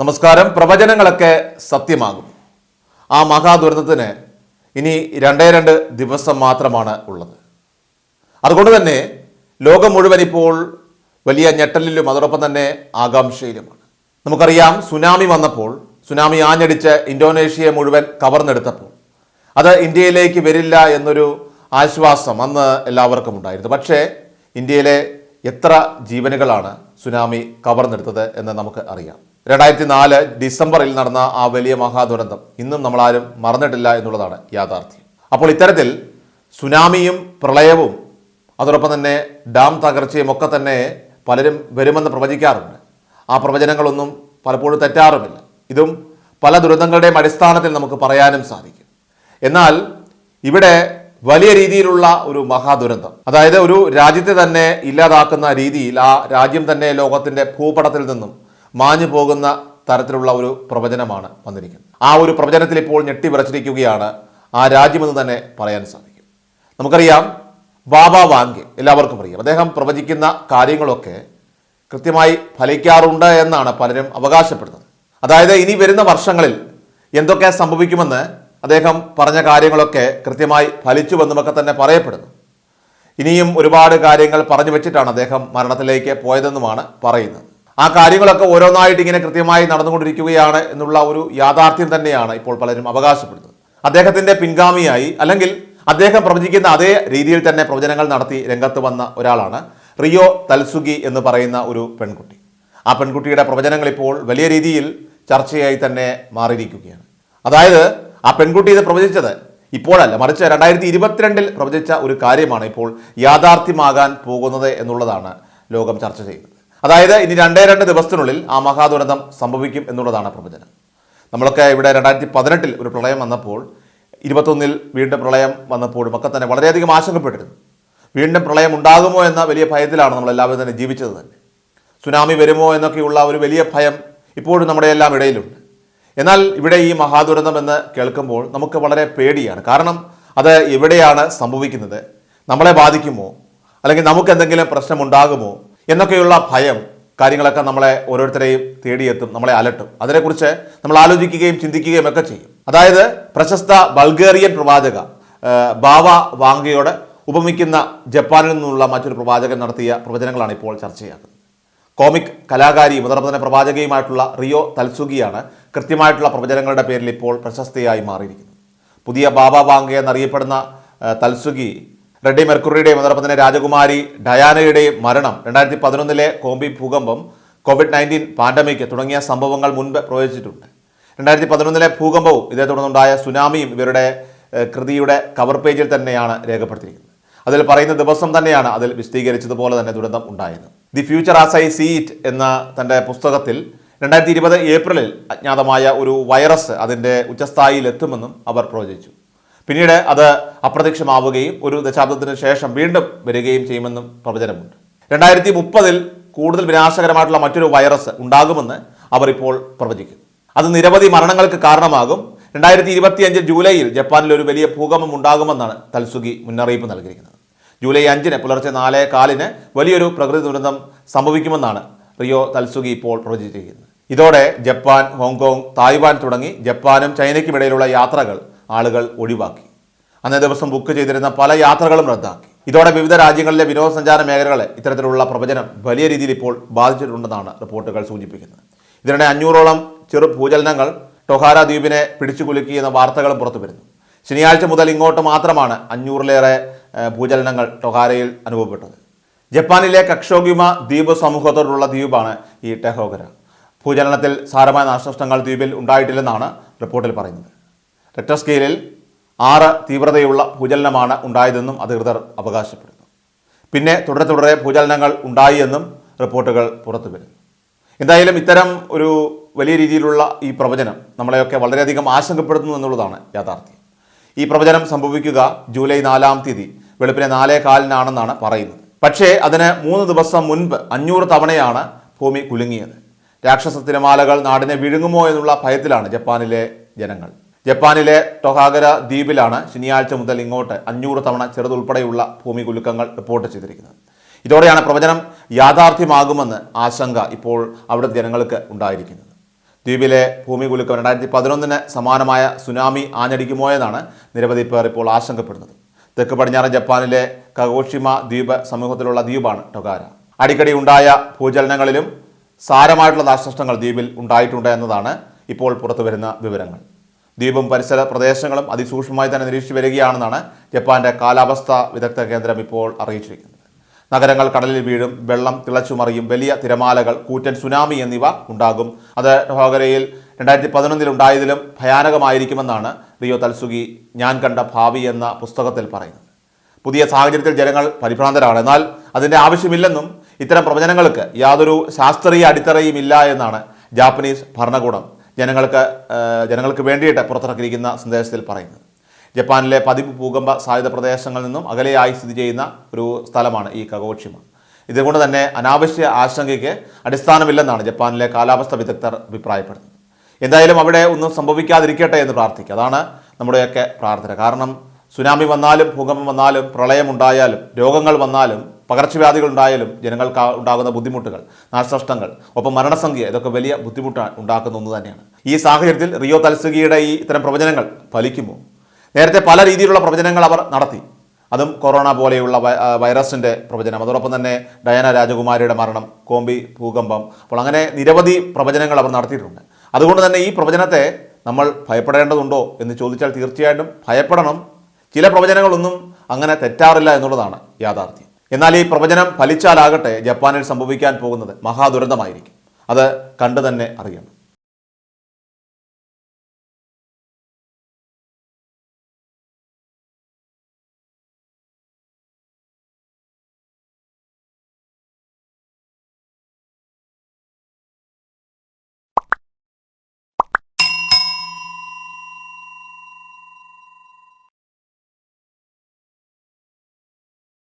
നമസ്കാരം. പ്രവചനങ്ങളൊക്കെ സത്യമാകും. ആ മഹാദുരന്തത്തിന് ഇനി രണ്ടേ രണ്ട് ദിവസം മാത്രമാണ് ഉള്ളത്. അതുകൊണ്ട് തന്നെ ലോകം മുഴുവൻ ഇപ്പോൾ വലിയ ഞെട്ടലിലും അതോടൊപ്പം തന്നെ ആകാംക്ഷയിലുമാണ്. നമുക്കറിയാം സുനാമി വന്നപ്പോൾ സുനാമി ആഞ്ഞടിച്ച് ഇന്തോനേഷ്യയെ മുഴുവൻ കവർന്നെടുത്തപ്പോൾ അത് ഇന്ത്യയിലേക്ക് വരില്ല എന്നൊരു ആശ്വാസം അന്ന് എല്ലാവർക്കും ഉണ്ടായിരുന്നു. പക്ഷേ ഇന്ത്യയിലെ എത്ര ജീവനുകളാണ് സുനാമി കവർന്നെടുത്തത് എന്ന് നമുക്ക് അറിയാം. രണ്ടായിരത്തി നാല് ഡിസംബറിൽ നടന്ന ആ വലിയ മഹാദുരന്തം ഇന്നും നമ്മളാരും മറന്നിട്ടില്ല എന്നുള്ളതാണ് യാഥാർത്ഥ്യം. അപ്പോൾ ഇത്തരത്തിൽ സുനാമിയും പ്രളയവും അതോടൊപ്പം തന്നെ ഡാം തകർച്ചയും ഒക്കെ തന്നെ പലരും വരുമെന്ന് പ്രവചിക്കാറുണ്ട്. ആ പ്രവചനങ്ങളൊന്നും പലപ്പോഴും തെറ്റാറുമില്ല. ഇതും പല ദുരന്തങ്ങളുടെയും അടിസ്ഥാനത്തിൽ നമുക്ക് പറയാനും സാധിക്കും. എന്നാൽ ഇവിടെ വലിയ രീതിയിലുള്ള ഒരു മഹാദുരന്തം അതായത് ഒരു രാജ്യത്തെ തന്നെ ഇല്ലാതാക്കുന്ന രീതിയിൽ ആ രാജ്യം തന്നെ ലോകത്തിന്റെ ഭൂപടത്തിൽ നിന്നും മാഞ്ഞു പോകുന്ന തരത്തിലുള്ള ഒരു പ്രവചനമാണ് വന്നിരിക്കുന്നത്. ആ ഒരു പ്രവചനത്തിൽ ഇപ്പോൾ ഞെട്ടിവിറച്ചിരിക്കുകയാണ് ആ രാജ്യമെന്ന് തന്നെ പറയാൻ സാധിക്കും. നമുക്കറിയാം ബാബ വാങ്കെ എല്ലാവർക്കും അറിയാം. അദ്ദേഹം പ്രവചിക്കുന്ന കാര്യങ്ങളൊക്കെ കൃത്യമായി ഫലിക്കാറുണ്ട് എന്നാണ് പലരും അവകാശപ്പെടുന്നത്. അതായത് ഇനി വരുന്ന വർഷങ്ങളിൽ എന്തൊക്കെ സംഭവിക്കുമെന്ന് അദ്ദേഹം പറഞ്ഞ കാര്യങ്ങളൊക്കെ കൃത്യമായി ഫലിച്ചു ഫലിച്ചുവെന്നുമൊക്കെ തന്നെ പറയപ്പെടുന്നു. ഇനിയും ഒരുപാട് കാര്യങ്ങൾ പറഞ്ഞു വെച്ചിട്ടാണ് അദ്ദേഹം മരണത്തിലേക്ക് പോയതെന്നുമാണ് പറയുന്നത്. ആ കാര്യങ്ങളൊക്കെ ഓരോന്നായിട്ട് ഇങ്ങനെ കൃത്യമായി നടന്നുകൊണ്ടിരിക്കുകയാണ് എന്നുള്ള ഒരു യാഥാർത്ഥ്യം തന്നെയാണ് ഇപ്പോൾ പലരും അവകാശപ്പെടുന്നത്. അദ്ദേഹത്തിന്റെ പിൻഗാമിയായി അല്ലെങ്കിൽ അദ്ദേഹം പ്രവചിക്കുന്ന അതേ രീതിയിൽ തന്നെ പ്രവചനങ്ങൾ നടത്തി രംഗത്ത് വന്ന ഒരാളാണ് റിയോ തൽസുഗി എന്ന് പറയുന്ന ഒരു പെൺകുട്ടി. ആ പെൺകുട്ടിയുടെ പ്രവചനങ്ങൾ ഇപ്പോൾ വലിയ രീതിയിൽ ചർച്ചയായി തന്നെ മാറിയിരിക്കുകയാണ്. അതായത് ആ പെൺകുട്ടി ഇത് പ്രവചിച്ചത് ഇപ്പോഴല്ല മറിച്ച് രണ്ടായിരത്തി ഇരുപത്തിരണ്ടിൽ പ്രവചിച്ച ഒരു കാര്യമാണ് ഇപ്പോൾ യാഥാർത്ഥ്യമാകാൻ പോകുന്നത് എന്നുള്ളതാണ് ലോകം ചർച്ച ചെയ്യുന്നത്. അതായത് ഇനി രണ്ടേ രണ്ട് ദിവസത്തിനുള്ളിൽ ആ മഹാദുരന്തം സംഭവിക്കും എന്നുള്ളതാണ് പ്രവചനം. നമ്മളൊക്കെ ഇവിടെ രണ്ടായിരത്തി പതിനെട്ടിൽ ഒരു പ്രളയം വന്നപ്പോൾ ഇരുപത്തൊന്നിൽ വീണ്ടും പ്രളയം വന്നപ്പോഴും ഒക്കെ തന്നെ വളരെയധികം ആശങ്കപ്പെട്ടിരുന്നു. വീണ്ടും പ്രളയം ഉണ്ടാകുമോ എന്ന വലിയ ഭയത്തിലാണ് നമ്മളെല്ലാവരും തന്നെ ജീവിച്ചത് തന്നെ. സുനാമി വരുമോ എന്നൊക്കെയുള്ള ഒരു വലിയ ഭയം ഇപ്പോഴും നമ്മുടെ എല്ലാം ഇടയിലുണ്ട്. എന്നാൽ ഇവിടെ ഈ മഹാദുരന്തം എന്ന് കേൾക്കുമ്പോൾ നമുക്ക് വളരെ പേടിയാണ്. കാരണം അത് എവിടെയാണ് സംഭവിക്കുന്നത്? നമ്മളെ ബാധിക്കുമോ? അല്ലെങ്കിൽ നമുക്ക് എന്തെങ്കിലും പ്രശ്നമുണ്ടാകുമോ? എന്നൊക്കെയുള്ള ഭയം കാര്യങ്ങളൊക്കെ നമ്മളെ ഓരോരുത്തരെയും തേടിയെത്തും നമ്മളെ അലട്ടും. അതിനെക്കുറിച്ച് നമ്മൾ ആലോചിക്കുകയും ചിന്തിക്കുകയും ഒക്കെ ചെയ്യും. അതായത് പ്രശസ്ത ബൾഗേറിയൻ പ്രവാചക ബാവ വാങ്കയോട് ഉപമിക്കുന്ന ജപ്പാനിൽ നിന്നുള്ള മറ്റൊരു പ്രവാചകൻ നടത്തിയ പ്രവചനങ്ങളാണ് ഇപ്പോൾ ചർച്ചയാക്കുന്നത് കോമിക് കലാകാരി അതോടൊപ്പം പ്രവാചകയുമായിട്ടുള്ള റിയോ തൽസുഗിയാണ് കൃത്യമായിട്ടുള്ള പ്രവചനങ്ങളുടെ പേരിൽ ഇപ്പോൾ പ്രശസ്തയായി മാറിയിരിക്കുന്നത്. പുതിയ ബാബ വാങ്ക എന്നറിയപ്പെടുന്ന തൽസുഖി റെഡ്ഡി മെർക്കുറിയുടെയും അതോടൊപ്പം തന്നെ രാജകുമാരി ഡയാനയുടെയും മരണം രണ്ടായിരത്തി പതിനൊന്നിലെ കോമ്പി ഭൂകമ്പം കോവിഡ് നയന്റീൻ പാൻഡമിക് തുടങ്ങിയ സംഭവങ്ങൾ മുൻപ് പ്രവചിച്ചിട്ടുണ്ട്. രണ്ടായിരത്തി പതിനൊന്നിലെ ഭൂകമ്പവും ഇതേ തുടർന്നുണ്ടായ സുനാമിയും ഇവരുടെ കൃതിയുടെ കവർ പേജിൽ തന്നെയാണ് രേഖപ്പെടുത്തിയിരിക്കുന്നത്. അതിൽ പറയുന്ന ദിവസം തന്നെയാണ് അതിൽ വിശദീകരിച്ചതുപോലെ തന്നെ ദുരന്തം ഉണ്ടായത്. The future as I see it എന്ന തന്റെ പുസ്തകത്തിൽ രണ്ടായിരത്തി ഇരുപത് ഏപ്രിലിൽ അജ്ഞാതമായ ഒരു വൈറസ് അതിന്റെ ഉച്ചസ്ഥായിയിലെത്തുമെന്നും അവർ പ്രവചിച്ചു. പിന്നീട് അത് അപ്രത്യക്ഷമാവുകയും ഒരു ദശാബ്ദത്തിന് ശേഷം വീണ്ടും വരികയും ചെയ്യുമെന്നും പ്രവചനമുണ്ട്. രണ്ടായിരത്തി മുപ്പതിൽ കൂടുതൽ വിനാശകരമായിട്ടുള്ള മറ്റൊരു വൈറസ് ഉണ്ടാകുമെന്ന് അവർ ഇപ്പോൾ പ്രവചിക്കുന്നു അത് നിരവധി മരണങ്ങൾക്ക് കാരണമാകും. രണ്ടായിരത്തി ഇരുപത്തിയഞ്ച് ജൂലൈയിൽ ജപ്പാനിൽ ഒരു വലിയ ഭൂകമ്പം ഉണ്ടാകുമെന്നാണ് തൽസുഗി മുന്നറിയിപ്പ് നൽകിയിരിക്കുന്നത്. ജൂലൈ അഞ്ചിന് പുലർച്ചെ നാലേ കാലിന് വലിയൊരു പ്രകൃതി ദുരന്തം സംഭവിക്കുമെന്നാണ് റിയോ തൽസുഗി ഇപ്പോൾ പ്രവചിച്ചിരിക്കുന്നത്. ഇതോടെ ജപ്പാൻ ഹോങ്കോങ് തായ്വാൻ തുടങ്ങി ജപ്പാനും ചൈനയ്ക്കുമിടയിലുള്ള യാത്രകൾ ആളുകൾ ഒഴിവാക്കി. അന്നേ ദിവസം ബുക്ക് ചെയ്തിരുന്ന പല യാത്രകളും റദ്ദാക്കി. ഇതോടെ വിവിധ രാജ്യങ്ങളിലെ വിനോദസഞ്ചാര മേഖലകളെ ഇത്തരത്തിലുള്ള പ്രവചനം വലിയ രീതിയിൽ ഇപ്പോൾ ബാധിച്ചിട്ടുണ്ടെന്നാണ് റിപ്പോർട്ടുകൾ സൂചിപ്പിക്കുന്നത്. ഇതിനിടെ അഞ്ഞൂറോളം ചെറു ഭൂചലനങ്ങൾ ടൊഹാര ദ്വീപിനെ പിടിച്ചു കുലുക്കി എന്ന വാർത്തകളും പുറത്തു വരുന്നു. ശനിയാഴ്ച മുതൽ ഇങ്ങോട്ട് മാത്രമാണ് അഞ്ഞൂറിലേറെ ഭൂചലനങ്ങൾ ടൊഹാരയിൽ അനുഭവപ്പെട്ടത്. ജപ്പാനിലെ കക്ഷോഗിമ ദ്വീപ് സമൂഹത്തോടുള്ള ദ്വീപാണ് ഈ ടെഹോഗര. ഭൂചലനത്തിൽ സാരമായ നാശനഷ്ടങ്ങൾ ദ്വീപിൽ ഉണ്ടായിട്ടില്ലെന്നാണ് റിപ്പോർട്ടിൽ പറയുന്നത്. റിക്ടർ സ്കെയിലിൽ ആറ് തീവ്രതയുള്ള ഭൂചലനമാണ് ഉണ്ടായതെന്നും അധികൃതർ അവകാശപ്പെടുന്നു. പിന്നെ തുടരെ തുടരെ ഭൂചലനങ്ങൾ ഉണ്ടായി എന്നും റിപ്പോർട്ടുകൾ പുറത്തു വരുന്നു എന്തായാലും ഇത്തരം ഒരു വലിയ രീതിയിലുള്ള ഈ പ്രവചനം നമ്മളെയൊക്കെ വളരെയധികം ആശങ്കപ്പെടുത്തുന്നു എന്നുള്ളതാണ് യാഥാർത്ഥ്യം. ഈ പ്രവചനം സംഭവിക്കുക ജൂലൈ നാലാം തീയതി വെളുപ്പിനെ നാലേ കാലിനാണെന്നാണ് പറയുന്നത്. പക്ഷേ അതിന് മൂന്ന് ദിവസം മുൻപ് അഞ്ഞൂറ് തവണയാണ് ഭൂമി കുലുങ്ങിയത്. രാക്ഷസ തിരമാലകൾ നാടിനെ വിഴുങ്ങുമോ എന്നുള്ള ഭയത്തിലാണ് ജപ്പാനിലെ ജനങ്ങൾ. ജപ്പാനിലെ ടൊഹാഗര ദ്വീപിലാണ് ശനിയാഴ്ച മുതൽ ഇങ്ങോട്ട് അഞ്ഞൂറ് തവണ ചെറുതുൾപ്പെടെയുള്ള ഭൂമി കുലുക്കങ്ങൾ റിപ്പോർട്ട് ചെയ്തിരിക്കുന്നത്. ഇതോടെയാണ് പ്രവചനം യാഥാർത്ഥ്യമാകുമെന്ന് ആശങ്ക ഇപ്പോൾ അവിടുത്തെ ജനങ്ങൾക്ക് ഉണ്ടായിരിക്കുന്നത്. ദ്വീപിലെ ഭൂമി കുലുക്കം രണ്ടായിരത്തി പതിനൊന്നിന് സമാനമായ സുനാമി ആഞ്ഞടിക്കുമോ എന്നാണ് നിരവധി പേർ ഇപ്പോൾ ആശങ്കപ്പെടുന്നത്. തെക്ക് പടിഞ്ഞാറൻ ജപ്പാനിലെ കഗോഷിമ ദ്വീപ് സമൂഹത്തിലുള്ള ദ്വീപാണ് ടൊഗാര അടിക്കടി ഉണ്ടായ ഭൂചലനങ്ങളിലും സാരമായിട്ടുള്ള നാശനഷ്ടങ്ങൾ ദ്വീപിൽ ഉണ്ടായിട്ടുണ്ട് എന്നതാണ് ഇപ്പോൾ പുറത്തുവരുന്ന വിവരങ്ങൾ. ദ്വീപും പരിസര പ്രദേശങ്ങളും അതിസൂക്ഷ്മമായി തന്നെ നിരീക്ഷിച്ചു വരികയാണെന്നാണ് ജപ്പാന്റെ കാലാവസ്ഥാ വിദഗ്ധ കേന്ദ്രം ഇപ്പോൾ അറിയിച്ചിരിക്കുന്നത്. നഗരങ്ങൾ കടലിൽ വീഴും വെള്ളം തിളച്ചുമറിയും വലിയ തിരമാലകൾ കൂറ്റൻ സുനാമി എന്നിവ ഉണ്ടാകും. അത് ഹോഗരയിൽ രണ്ടായിരത്തി പതിനൊന്നിൽ ഉണ്ടായതിലും ഭയാനകമായിരിക്കുമെന്നാണ് റിയോ തൽസുഗി ഞാൻ കണ്ട ഭാവി എന്ന പുസ്തകത്തിൽ പറയുന്നത്. പുതിയ സാഹചര്യത്തിൽ ജനങ്ങൾ പരിഭ്രാന്തരാണ്. എന്നാൽ അതിന്റെ ആവശ്യമില്ലെന്നും ഇത്തരം പ്രവചനങ്ങൾക്ക് യാതൊരു ശാസ്ത്രീയ അടിത്തറയും ഇല്ല എന്നാണ് ജാപ്പനീസ് ഭരണകൂടം ജനങ്ങൾക്ക് ജനങ്ങൾക്ക് വേണ്ടിയിട്ട് പുറത്തിറക്കിയിരിക്കുന്ന സന്ദേശത്തിൽ പറയുന്നത് ജപ്പാനിലെ പതിവ് ഭൂകമ്പ സാധ്യത പ്രദേശങ്ങളിൽ നിന്നും അകലെയായി സ്ഥിതി ചെയ്യുന്ന ഒരു സ്ഥലമാണ് ഈ കഗോഷിമ ഇതുകൊണ്ട് തന്നെ അനാവശ്യ ആശങ്കയ്ക്ക് അടിസ്ഥാനമില്ലെന്നാണ് ജപ്പാനിലെ കാലാവസ്ഥ വിദഗ്ധർ അഭിപ്രായപ്പെടുന്നത്. എന്തായാലും അവിടെ ഒന്നും സംഭവിക്കാതിരിക്കട്ടെ എന്ന് പ്രാർത്ഥിക്കുക. അതാണ് നമ്മുടെയൊക്കെ പ്രാർത്ഥന. കാരണം സുനാമി വന്നാലും ഭൂകമ്പം വന്നാലും പ്രളയമുണ്ടായാലും രോഗങ്ങൾ വന്നാലും പകർച്ചവ്യാധികൾ ഉണ്ടായാലും ജനങ്ങൾക്ക് ഉണ്ടാകുന്ന ബുദ്ധിമുട്ടുകൾ നാശനഷ്ടങ്ങൾ ഒപ്പം മരണസംഖ്യ ഇതൊക്കെ വലിയ ബുദ്ധിമുട്ട് ഉണ്ടാക്കുന്ന ഒന്ന് തന്നെയാണ്. ഈ സാഹചര്യത്തിൽ റിയോ തലസുഖിയുടെ ഈ ഇത്തരം പ്രവചനങ്ങൾ ഫലിക്കുമോ? നേരത്തെ പല രീതിയിലുള്ള പ്രവചനങ്ങൾ അവർ നടത്തി. അതും കൊറോണ പോലെയുള്ള വൈറസിന്റെ പ്രവചനം. അതോടൊപ്പം തന്നെ ഡയാന രാജകുമാരിയുടെ മരണം കോമ്പി ഭൂകമ്പം. അപ്പോൾ അങ്ങനെ നിരവധി പ്രവചനങ്ങൾ അവർ നടത്തിയിട്ടുണ്ട്. അതുകൊണ്ട് തന്നെ ഈ പ്രവചനത്തെ നമ്മൾ ഭയപ്പെടേണ്ടതുണ്ടോ എന്ന് ചോദിച്ചാൽ തീർച്ചയായിട്ടും ഭയപ്പെടണം. ചില പ്രവചനങ്ങളൊന്നും അങ്ങനെ തെറ്റാറില്ല എന്നുള്ളതാണ് യാഥാർത്ഥ്യം. എന്നാൽ ഈ പ്രവചനം ഫലിച്ചാലാകട്ടെ ജപ്പാനിൽ സംഭവിക്കാൻ പോകുന്നത് മഹാദുരന്തമായിരിക്കും. അത് കണ്ടു തന്നെ അറിയണം.